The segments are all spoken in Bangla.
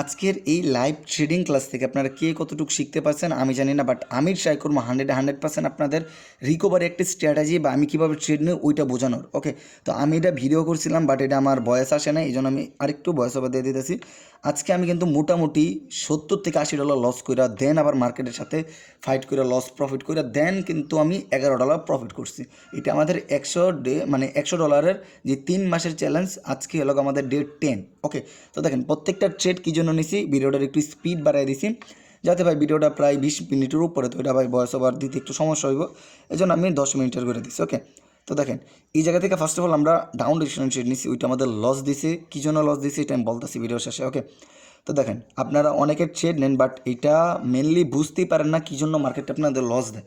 আজকের এই লাইভ ট্রেডিং ক্লাস থেকে আপনারা কে কতটুকু শিখতে পারছেন আমি জানি না বাট আমি ট্রাই করব হান্ড্রেড হান্ড্রেড পার্সেন্ট আপনাদের রিকভারি একটা স্ট্র্যাটাজি বা আমি কীভাবে ট্রেড নিই ওইটা বোঝানোর ওকে তো আমি এটা ভিডিও করছিলাম বাট এটা আমার বয়স আসে না এই জন্য আমি আরেকটু বয়স ওভার দিয়ে দিতেছি। আজকে আমি কিন্তু মোটামুটি সত্তর থেকে আশি ডলার লস করে দেন আবার মার্কেটের সাথে ফাইট করে লস প্রফিট করে দেন কিন্তু আমি এগারো ডলার প্রফিট করছি। এটা আমাদের একশো ডে মানে একশো ডলারের যে তিন মাসের চ্যালেঞ্জ আজকে হলো আমাদের ডে টেন ওকে তো দেখেন, প্রত্যেকটা ট্রেড কী জন্য নিছি? ভিডিওটার একটু স্পিড বাড়াই দিছি। যাতে ভাই ভিডিওটা প্রায় বিশ মিনিটের উপরে, তো এটা ভাই বয়স ওভার দিতে একটু সমস্যা হইব এই জন্য আমি দশ মিনিটের করে দিছি ওকে তো দেখেন, এই জায়গা থেকে ফার্স্ট অফ অল আমরা ডাউন ডিসিশন ট্রেড নিছি, ওইটা আমাদের লস দিছে। কী জন্য লস দিছে এটা আমি বলতেছি ভিডিও শেষে ওকে তো দেখেন, আপনারা অনেকের ট্রেড নেন বাট এটা মেনলি বুঝতেই পারেন না কী জন্য মার্কেটটা আপনাদের লস দেয়।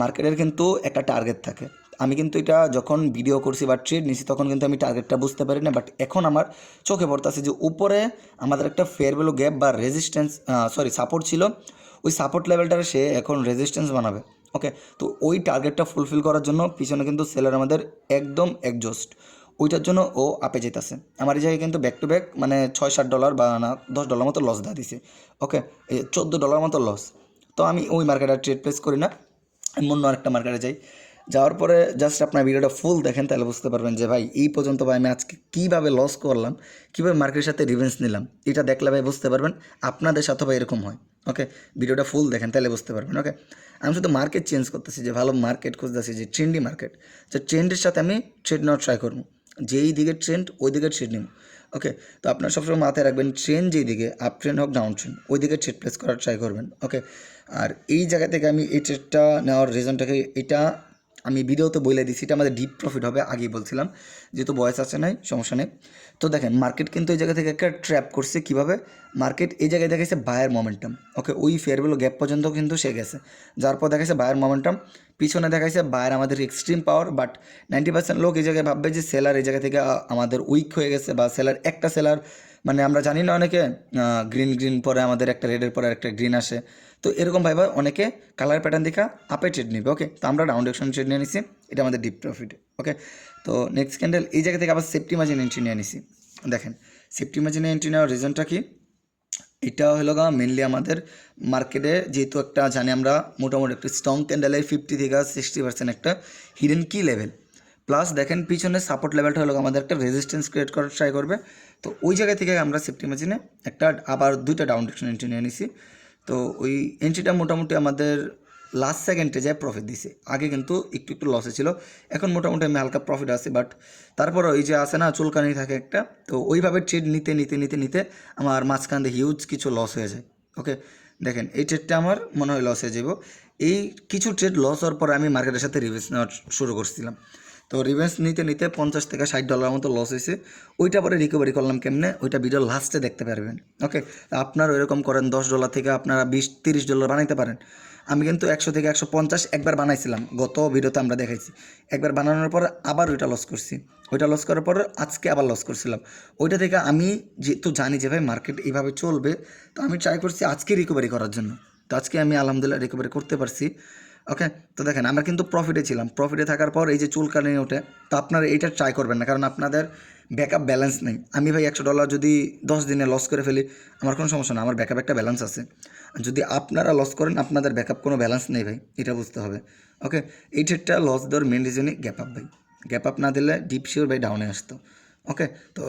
মার্কেটের কিন্তু একটা টার্গেট থাকে। আমি কিন্তু এটা যখন ভিডিও করছি বা ট্রেড নিছি, তখন কিন্তু আমি টার্গেটটা বুঝতে পারি না বাট এখন আমার চোখে পড়তেছে যে উপরে আমাদের একটা ফেয়ার ভ্যালু গ্যাপ বা রেজিস্ট্যান্স সরি সাপোর্ট ছিল। ওই সাপোর্ট লেভেলটার সে এখন রেজিস্ট্যান্স বানাবে। ওকে তো ওই টার্গেটটা ফুলফিল করার জন্য পিছনে কিন্তু সেলার আমাদের একদম একজস্ট ওইটার জন্য ও আপে যেতেছে। আমার এই জায়গায় কিন্তু ব্যাক টু ব্যাক মানে ছয় সাত ডলার বা না, দশ ডলার মতো লস দেওয়া দিছে। ওকে চোদ্দ ডলার মতো লস তো আমি ওই মার্কেটে ট্রেড প্লেস করি না। আমি অন্য আরেকটা মার্কেটে যাই। যাওয়ার পরে জাস্ট আপনার ভিডিওটা ফুল দেখেন, তাহলে বুঝতে পারবেন যে ভাই, এই পর্যন্ত ভাই আমি আজকে কীভাবে লস করলাম, কীভাবে মার্কেটের সাথে রিভেন্স নিলাম, এটা দেখলে ভাই বুঝতে পারবেন, আপনাদের সাথে ভাই এরকম হয়। ওকে ভিডিওটা ফুল দেখেন তাহলে বুঝতে পারবেন ওকে আমি শুধু মার্কেট চেঞ্জ করতেছি, যে ভালো মার্কেট খুঁজতেছি, যে ট্রেন্ডি মার্কেট যে ট্রেন্ডের সাথে আমি ট্রেড নেওয়ার ট্রাই করব। যেই দিকে ট্রেন্ড ওই দিকে ট্রেড নিব ওকে তো আপনার সবসময় মাথায় রাখবেন ট্রেন যেই দিকে আপ ট্রেন হোক ডাউন ট্রেন ওই দিকে ট্রেড প্লেস করার ট্রাই করবেন ওকে আর এই জায়গা থেকে আমি এই ট্রেডটা নেওয়ার রিজনটাকে এটা আমি ভিডিওতে বলে দিচ্ছি এটা আমাদের ডিপ প্রফিট হবে, আগেই বলছিলাম, যেহেতু বয়স আছে নাই, সমস্যা নেই। তো দেখেন মার্কেট কিন্তু এই জায়গা থেকে একটা ট্র্যাপ করছে, কীভাবে? মার্কেট এই জায়গায় দেখাইছে বায়ার মোমেন্টাম ওকে ওই ফেয়ারগুলো গ্যাপ পর্যন্ত কিন্তু সে গেছে। যার পর দেখাইছে বায়ার মোমেন্টাম পিছনে দেখাইছে বায়ার আমাদের extreme power but ninety percent লোক এই জায়গায় ভাববে যে সেলার এই জায়গা থেকে আমাদের উইক হয়ে গেছে বা সেলার একটা সেলার মানে আমরা জানি না অনেকে গ্রিন গ্রিন পরে আমাদের একটা রেডের পরে একটা গ্রিন আসে। তো এরকম ভাবে অনেকে কালার প্যাটার্ন দেখা আপে ট্রেড নেবে ওকে তো আমরা ডাউন ট্রেড নিয়ে নিছি, এটা আমাদের ডিপ প্রফিট ওকে তো নেক্সট ক্যান্ডেল এই জায়গা থেকে আবার সেফটি মার্জিন এন্ট্রি নিয়ে নিছি। দেখেন সেফটি মার্জিনে এন্ট্রি নেওয়ার রিজনটা কি? এটা হলো গা মেনলি আমাদের মার্কেটে যেহেতু একটা জানি আমরা মোটামুটি একটা স্ট্রং ক্যান্ডেলের ফিফটি থেকে সিক্সটি পার্সেন্ট একটা হিডেন কি লেভেল প্লাস দেখেন পিছনে সাপোর্ট লেভেলটা হলো আমাদের একটা রেজিস্ট্যান্স ক্রিয়েট করার ট্রাই করবে। তো ওই জায়গা থেকে আমরা সেফটি মার্জিনে একটা আবার দুইটা ডাউন ডিরেকশন এন্ট্রি নিয়ে নিছি। তো ওই এন্ট্রিটা মোটামুটি আমাদের লাস্ট সেকেন্ডে যায় প্রফিট দিছে, আগে কিন্তু একটু একটু লসে ছিল। এখন মোটামুটি আমি হালকা প্রফিট আছে বাট তারপর ওই যে আছে না চুলকানি থাকে একটা, তো ওইভাবে ট্রেড নিতে নিতে নিতে নিতে আমার মাঝখান দিয়ে হিউজ কিছু লস হয়ে যায় ওকে দেখেন, এই ট্রেডটা আমার মনে হয় লস হয়ে যাব এই কিছু ট্রেড লস হওয়ার পর আমি মার্কেটের সাথে রিভেস নেওয়া শুরু করছিলাম। তো রিভেন্স নিতে নিতে পঞ্চাশ থেকে ষাট ডলার মতো লস হয়েছে। ওইটা পরে রিকভারি করলাম কেমনে? ওইটা ভিডিও লাস্টে দেখতে পারবেন। ওকে আপনারা এরকম করেন, দশ ডলার থেকে আপনারা বিশ, তিরিশ ডলার বানাইতে পারেন। আমি কিন্তু একশো থেকে একশো পঞ্চাশ একবার বানাইছিলাম। গত ভিডিওতে আমরা দেখাইছি। একবার বানানোর পর আবার ওইটা লস করছি। ওইটা লস করার পর আজকে আবার লস করছিলাম। ওইটা থেকে আমি যেহেতু জানি যে ভাই মার্কেট এইভাবে চলবে, তো আমি ট্রাই করছি আজকে রিকভারি করার জন্য। তো আজকে আমি আলহামদুলিল্লাহ রিকভারি করতে পারছি। ওকে তো দেখেন, আমরা কিন্তু প্রফিটে ছিলাম। প্রফিটে থাকার পর এই যে চুলকানি ওঠে, তো আপনারা এইটা ট্রাই করবেন না, কারণ আপনাদের ব্যাকআপ ব্যালেন্স নেই। আমি ভাই একশো ডলার যদি দশ দিনে লস করে ফেলি, আমার কোনো সমস্যা না, আমার ব্যাকআপ একটা ব্যালেন্স আছে। যদি আপনারা লস করেন, আপনাদের ব্যাকআপ কোনো ব্যালেন্স নেই ভাই, এটা বুঝতে হবে। ওকে এই ট্রেডটা লস দেওয়ার মেন রিজনই গ্যাপ আপ ভাই। গ্যাপ আপ না দিলে ডিপ শিওর ভাই ডাউনে আসতো। ওকে তো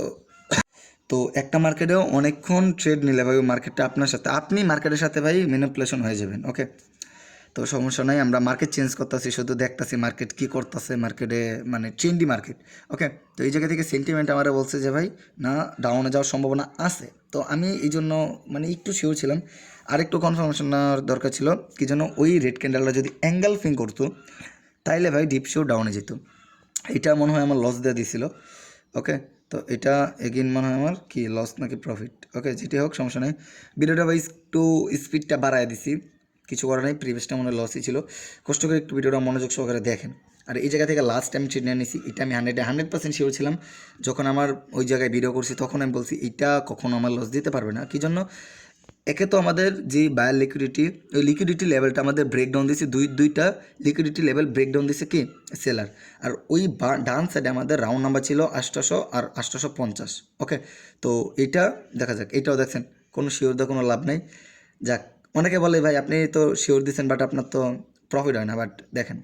তো একটা মার্কেটেও অনেকক্ষণ ট্রেড নিলে ভাই, ওই মার্কেটটা আপনার সাথে, আপনি মার্কেটের সাথে ভাই ম্যানিপুলেশন হয়ে যাবেন। ওকে তো সমস্যা নাই, আমরা মার্কেট চেঞ্জ করতেছি, শুধু দেখতেছি মার্কেট কী করতেছে মার্কেটে মানে ট্রেন্ডি মার্কেট ওকে তো এই জায়গা থেকে সেন্টিমেন্ট আমার বলছে যে, ভাই, না ডাউনে যাওয়ার সম্ভাবনা আছে। তো আমি এই জন্য মানে একটু শিওর ছিলাম। আরেকটু কনফার্মেশন দরকার ছিল, কি যেন ওই রেড ক্যান্ডেলটা যদি অ্যাঙ্গেল ফিং করতো, তাইলে ভাই ডিপ শিওর ডাউনে যেত। এটা মনে হয় আমার লস দিয়ে দিছিল ওকে তো এটা এগেইন মনে হয় আমার কি লস নাকি প্রফিট ওকে যেটি হোক, সমস্যা নেই। ভিডিওটা ভাই একটু স্পিডটা বাড়ায় দিছি। কিছু করার নেই প্রিভিয়াসটা মনে লসই ছিল। কষ্ট করে একটু ভিডিওটা মনোযোগ সহকারে দেখেন। আর এই জায়গা থেকে লাস্ট টাইম ট্রেড নিয়ে নিছি, এটা আমি হান্ড্রেডে হান্ড্রেড পার্সেন্ট শিওর ছিলাম। যখন আমার ওই জায়গায় ভিডিও করছি, তখন আমি বলছি এটা কখনো আমার লস দিতে পারবে না। কি জন্য? একে তো আমাদের যে বায়ার লিকুইডিটি ওই লিকুইডিটি লেভেলটা আমাদের ব্রেকডাউন দিয়েছে দুই, দুইটা লিকুইডিটি লেভেল ব্রেকডাউন দিয়েছে কি? সেলার আর ওই ডান সাইডে আমাদের রাউন্ড নাম্বার ছিল আটশোশো আর আটশোশো পঞ্চাশ ওকে তো এটা দেখা যাক, এটাও দেখছেন, কোনো শিওর দিয়ে কোনো লাভ নেই। যাক অনেকে বলে, ভাই, আপনি তো শিওর দিচ্ছেন বাট আপনার তো প্রফিট হয় না। বাট দেখেন,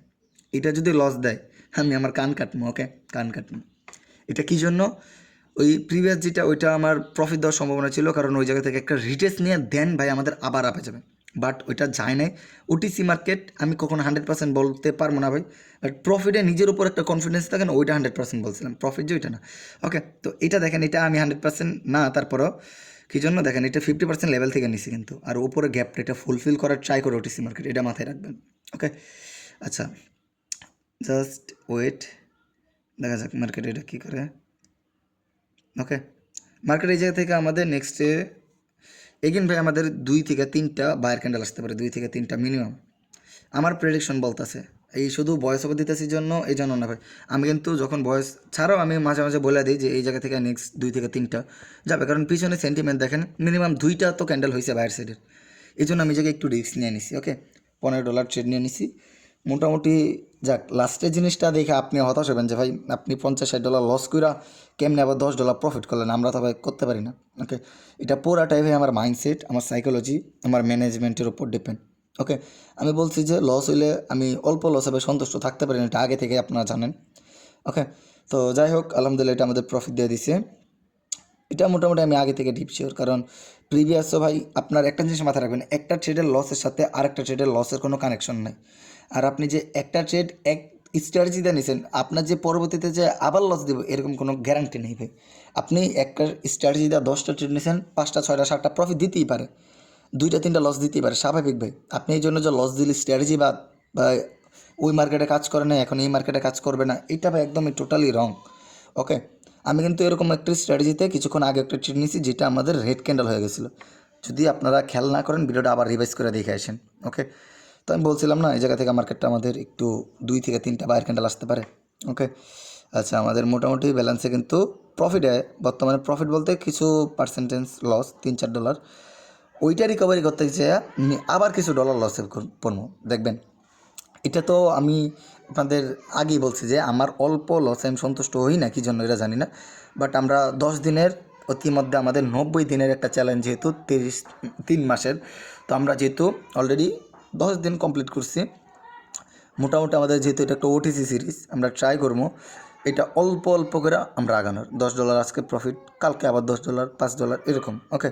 এটা যদি লস দেয়, আমি আমার কান কাটবো ওকে কান কাটবো এটা কী জন্য? ওই প্রিভিয়াস যেটা, ওইটা আমার প্রফিট দেওয়ার সম্ভাবনা ছিল, কারণ ওই জায়গা থেকে একটা রিটেস্ট নিয়ে দেন ভাই আমাদের আবার আপে যাবে। বাট ওইটা যায় নাই। ওটিসি মার্কেট আমি কখনো হান্ড্রেড পার্সেন্ট বলতে পারব না ভাই। বাট প্রফিটে নিজের উপর একটা কনফিডেন্স থাকে না, ওইটা হান্ড্রেড পার্সেন্ট বলছিলাম। প্রফিট যে ওইটা না। ওকে তো এটা দেখেন, এটা আমি হান্ড্রেড পার্সেন্ট না, তারপরও কী জন্য? দেখেন, এটা ফিফটি পার্সেন্ট লেভেল থেকে নিছি কিন্তু। আর উপরে গ্যাপটা এটা ফুলফিল করার ট্রাই করে ওটিসি মার্কেট এটা মাথায় রাখবেন ওকে আচ্ছা জাস্ট ওয়েট দেখা যাক মার্কেট এটা কী করে ওকে মার্কেট এই জায়গা থেকে আমাদের নেক্সটে এগেন ভাই, আমাদের দুই থেকে তিনটা বায়ার ক্যান্ডেল আসতে পারে, দুই থেকে তিনটা মিনিমাম আমার প্রেডিকশন বলতেছে এই শুধু বয়স ওভার দিতেছি জন্য, এই জন্য না ভাই। আমি কিন্তু যখন বয়স ছাড়াও আমি মাঝে মাঝে বলে দিই যে এই জায়গা থেকে নেক্সট দুই থেকে তিনটা যাবে। কারণ পিছনে সেন্টিমেন্ট দেখেন মিনিমাম দুইটা তো ক্যান্ডেল হয়েছে বায়ার সাইডের এই জন্য আমি জায়গায় একটু রিস্ক নিয়ে নিছি ওকে পনেরো ডলার ট্রেড নিয়ে নিছি। মোটামুটি যাক লাস্টের জিনিসটা দেখে আপনি হতাশ হবেন যে ভাই, আপনি পঞ্চাশ ষাট ডলার লস কইরা কেমনে আবার দশ ডলার প্রফিট করলেন? আমরা তো ভাই করতে পারি না ওকে এটা পুরাটাই ভাই আমার মাইন্ডসেট আমার সাইকোলজি আমার ম্যানেজমেন্টের উপর ডিপেন্ড ওকে আমি বলছি যে লস হইলে আমি অল্প লস হবে সন্তুষ্ট থাকতে পারি এটা আগে থেকে আপনারা জানেন। ওকে তো যাই হোক, আলহামদুলিল্লাহ এটা আমাদের প্রফিট দিয়ে দিছে। এটা মোটামুটি আমি আগে থেকে ডিপ শিওর কারণ প্রিভিয়াসও ভাই আপনার একটা জিনিস মাথায় রাখবেন, একটা ট্রেডের লসের সাথে আরেকটা ট্রেডের লসের কোনো কানেকশন নাই। আর আপনি যে একটা ট্রেড এক স্ট্র্যাটেজি দিয়ে নিছেন, আপনার যে পরবর্তীতে যে আবার লস দেবে, এরকম কোনো গ্যারান্টি নেই ভাই। আপনি একটা স্ট্র্যাটেজি দিয়ে দশটা ট্রেড নিছেন, পাঁচটা, ছয়টা, সাতটা প্রফিট দিতেই পারে। দুইটা, তিনটা লস দিতেই পারে। স্বাভাবিক ভাই। আপনি এই জন্য যে লস দিলে স্ট্র্যাটেজি বা ওই মার্কেটে কাজ করে না এখন এই মার্কেটে কাজ করবে না, এটা ভাই একদমই টোটালি রং ওকে আমি কিন্তু এরকম একটা স্ট্র্যাটেজিতে কিছুক্ষণ আগে একটা ট্রেড নিয়েছি, যেটা আমাদের রেড ক্যান্ডেল হয়ে গেছিল। যদি আপনারা খেয়াল না করেন, ভিডিওটা আবার রিভাইজ করে দেখে আসেন। ওকে তো আমি বলছিলাম না, এই জায়গা থেকে মার্কেটটা আমাদের একটু দুই থেকে তিনটা বায়ার ক্যান্ডেল আসতে পারে। ওকে আচ্ছা আমাদের মোটামুটি ব্যালেন্সে কিন্তু প্রফিট হয় বর্তমানে প্রফিট বলতে কিছু পার্সেন্টেজ লস তিন, চার ডলার ওইটা রিকভারি করতে আমি আবার কিছু ডলার লসে পড়ব দেখবেন, এটা তো আমি আপনাদের আগেই বলছি যে আমার অল্প লসে আমি সন্তুষ্ট হই না, কি জন্য এটা জানি না। বাট আমরা দশ দিনের, অতিমধ্যে আমাদের নব্বই দিনের একটা চ্যালেঞ্জ যেহেতু তিরিশ, তিন মাসের। তো আমরা যেহেতু অলরেডি দশ দিন কমপ্লিট করছি। মোটামুটি আমাদের যেহেতু এটা একটা ওটিসি সিরিজ আমরা ট্রাই করব। এটা অল্প অল্প করে আমরা আগানোর। দশ ডলার আজকে প্রফিট কালকে আবার দশ ডলার পাঁচ ডলার এরকম ওকে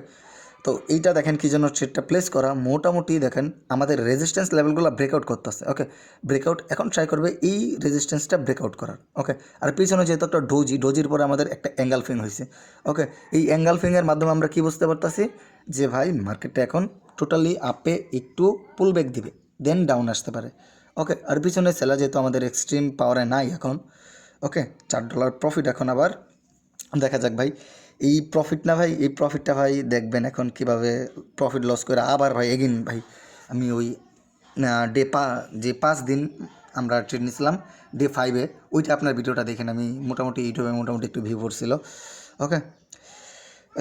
তো এইটা দেখেন কী জন্য ট্রেডটা প্লেস করা। মোটামুটি দেখেন আমাদের রেজিস্ট্যান্স লেভেলগুলো ব্রেকআউট করতেছে ওকে ব্রেকআউট এখন ট্রাই করবে এই রেজিস্ট্যান্সটা ব্রেকআউট করার ওকে আর পিছনে যেহেতু একটা ডোজি ডোজির পরে আমাদের একটা অ্যাঙ্গালফিং হয়েছে ওকে এই অ্যাঙ্গালফিংয়ের মাধ্যমে আমরা কি বুঝতে পারতাছি? যে ভাই মার্কেটটা এখন টোটালি আপে একটু পুল ব্যাক দিবে দেন ডাউন আসতে পারে ওকে আর পিছনে সেলা যেহেতু আমাদের এক্সট্রিম পাওয়ারে নাই এখন ওকে চার ডলার প্রফিট এখন আবার। দেখা যাক ভাই এই প্রফিট না ভাই, এই প্রফিটটা ভাই দেখবেন এখন কীভাবে প্রফিট লস করে আবার ভাই এগিন ভাই আমি ওই ডে পা, যে পাঁচ দিন আমরা ট্রেড নিয়েছিলাম ডে ফাইভে ওইটা আপনার ভিডিওটা দেখেন আমি মোটামুটি ইউটিউবে মোটামুটি একটু ভিউ পড়ছিল ওকে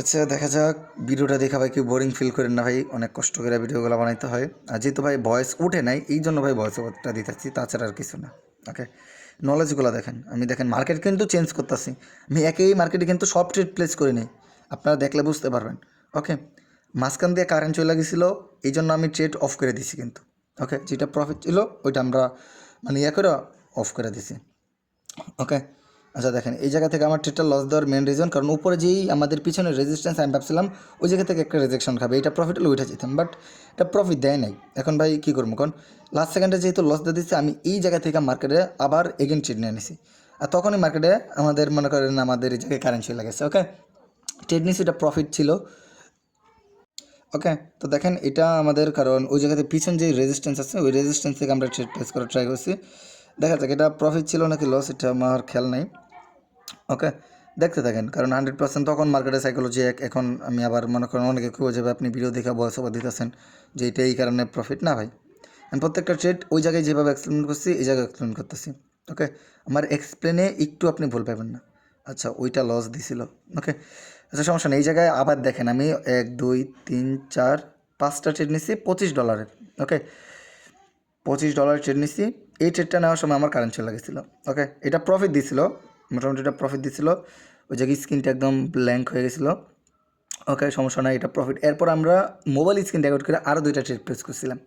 আচ্ছা দেখা যাক, ভিডিওটা দেখা ভাই কেউ বোরিং ফিল করেন না ভাই, অনেক কষ্ট করে ভিডিওগুলো বানাইতে হয়। আর যেহেতু ভাই ভয়েস উঠে নাই এই জন্য ভাই ভয়েস ওভারটা দিতেছি, তাছাড়া আর কিছু না। ওকে নলেজগুলো দেখেন। আমি দেখেন মার্কেট কিন্তু চেঞ্জ করতেছি। আমি একেই মার্কেটে কিন্তু সব ট্রেড প্লেস করি নাই। আপনারা দেখলে বুঝতে পারবেন। ওকে মাঝখান দিয়ে কারেন্ট চলে গেছিল এই জন্য আমি ট্রেড অফ করে দিছি কিন্তু। ওকে যেটা প্রফিট ছিল, ওইটা আমরা মানে ইয়ে করে অফ করে দিছি। ওকে আচ্ছা দেখেন, এই জায়গা থেকে আমার ট্রেডটা লস দেওয়ার মেন রিজন কারণ উপরে যেই আমাদের পিছনে রেজিস্ট্যান্স আমি ভাবছিলাম ওই জায়গা থেকে একটা রেজেকশন খাবে, এটা প্রফিট হলে ওইটা যেতাম বাট এটা প্রফিট দেয় নাই। এখন ভাই কী করব, কারণ লাস্ট সেকেন্ডে যেহেতু লস দিয়ে দিচ্ছে আমি এই জায়গা থেকে মার্কেটে আবার এগেন ট্রেড নিয়ে নিছি। আর তখনই মার্কেটে আমাদের, মনে করেন আমাদের এই জায়গায় কারেন্সি লেগেছে ওকে ট্রেড নিছি, এটা প্রফিট ছিল। ওকে তো দেখেন, এটা আমাদের, কারণ ওই জায়গাতে পিছন যে রেজিস্ট্যান্স আছে, ওই রেজিস্ট্যান্স থেকে আমরা ট্রেড প্লেস করার ট্রাই করছি। দেখা যাক, এটা প্রফিট ছিল নাকি লস এটা আমার খেয়াল নাই। ওকে দেখতে থাকেন, কারণ হান্ড্রেড পার্সেন্ট তখন মার্কেটে সাইকোলজি এক, এখন আমি আবার মনে করেন অনেকে কেউ যাবে, আপনি ভিডিও দেখে বয়স ওভার দিতেছেন যে এটা এই কারণে প্রফিট না ভাই। আমি প্রত্যেকটা ট্রেড ওই জায়গায় যেভাবে এক্সপ্লেন করছি, এই জায়গায় এক্সপ্লেন করতেছি। ওকে আমার এক্সপ্লেনে একটু আপনি ভুল পাবেন না। আচ্ছা ওইটা লস দিছিল। ওকে আচ্ছা সমস্যা নেই, এই জায়গায় আবার দেখেন, আমি এক, দুই, তিন, চার, পাঁচটা ট্রেড নিচ্ছি পঁচিশ ডলারের ওকে পঁচিশ ডলার ট্রেড নিচ্ছি এই ট্রেডটা নেওয়ার সময় আমার কারেন্ট চলে গেছিল ওকে এটা প্রফিট দিছিল মোটামুটি এটা প্রফিট দিছিল। ওই জায়গায় স্ক্রিনটা একদম ব্ল্যাঙ্ক হয়ে গেছিল। ওকে সমস্যা নাই, এটা প্রফিট এরপর আমরা মোবাইল স্ক্রিন রেকর্ড করে আরও দুইটা ট্রেড প্লেস করছিলাম।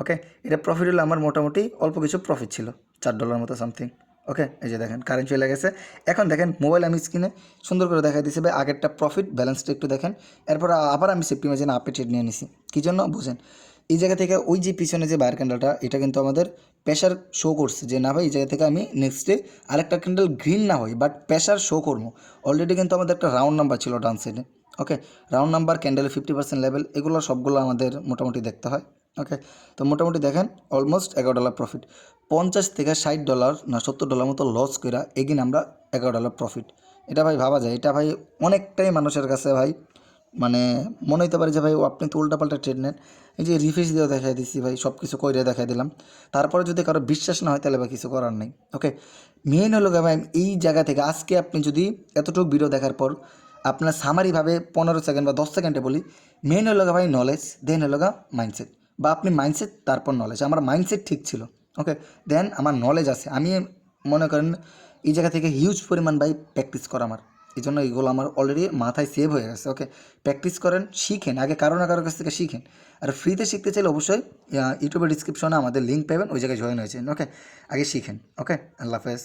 ওকে এটা প্রফিট হলো আমার মোটামুটি অল্প কিছু প্রফিট ছিল, চার ডলার মতো সামথিং ওকে এই যে দেখেন কারেন্ট চলে গেছে। এখন দেখেন মোবাইল আমি স্ক্রিনে সুন্দর করে দেখা দিয়েছে। ভাই, আগেরটা প্রফিট ব্যালেন্সটা একটু দেখেন। এরপর আবার আমি সেফটি মার্জিন আপে ট্রেড নিয়ে নিছি। কী জন্য? বুঝেন। এই জায়গা থেকে ওই যে পিছনে যে বাইরের ক্যান্ডেলটা এটা কিন্তু আমাদের প্রেশার শো করছে যে, না ভাই, এই জায়গা থেকে আমি নেক্সট ডে আরেকটা ক্যান্ডেল গ্রিন না হই বাট প্রেশার শো করব। অলরেডি কিন্তু আমাদের একটা রাউন্ড নাম্বার ছিল ডান সাইডে ওকে রাউন্ড নাম্বার ক্যান্ডেলের ফিফটি পার্সেন্ট লেভেল এগুলো সবগুলো আমাদের মোটামুটি দেখতে হয় ওকে তো মোটামুটি দেখেন অলমোস্ট এগারো ডলার প্রফিট পঞ্চাশ থেকে ষাট ডলার না, সত্তর ডলার মতো লস করে এগিন আমরা এগারো ডলার প্রফিট এটা ভাই ভাবা যায়, এটা ভাই অনেকটাই মানুষের কাছে ভাই মানে মনে হতে পারে যে, ভাই আপনি তো উল্টাপাল্টা ট্রেড নেন। এই যে রিফ্রেশ দিয়েও দেখাই দিচ্ছি ভাই সব কিছু করে দেখাই দিলাম। তারপরে যদি কারও বিশ্বাস না হয়, তাহলে ভাই কিছু করার নেই। ওকে মেন হলো ভাই, এই জায়গা থেকে আজকে আপনি যদি এতটুকু ভিডিও দেখার পর আপনার সামারিভাবে পনেরো সেকেন্ড বা দশ সেকেন্ডে বলি মেন হলো ভাই নলেজ দেন হলো মাইন্ডসেট বা আপনি মাইন্ডসেট তারপর নলেজ আমার মাইন্ডসেট ঠিক ছিল। ওকে দেন আমার নলেজ আছে। আমি মনে করেন, এই জায়গা থেকে হিউজ পরিমাণ, ভাই প্র্যাকটিস করা আমার। এই জন্য এইগুলো আমার অলরেডি মাথায় সেভ হয়ে গেছে ওকে প্র্যাকটিস করেন, শিখেন, আগে কারও না কারোর কাছ থেকে শিখেন। আর ফ্রিতে শিখতে চাইলে অবশ্যই ইউটিউবের ডিসক্রিপশনে আমাদের লিঙ্ক পাবেন, ওই জায়গায় জয়েন হয়েছেন ওকে আগে শিখেন ওকে আল্লাহ হাফেজ।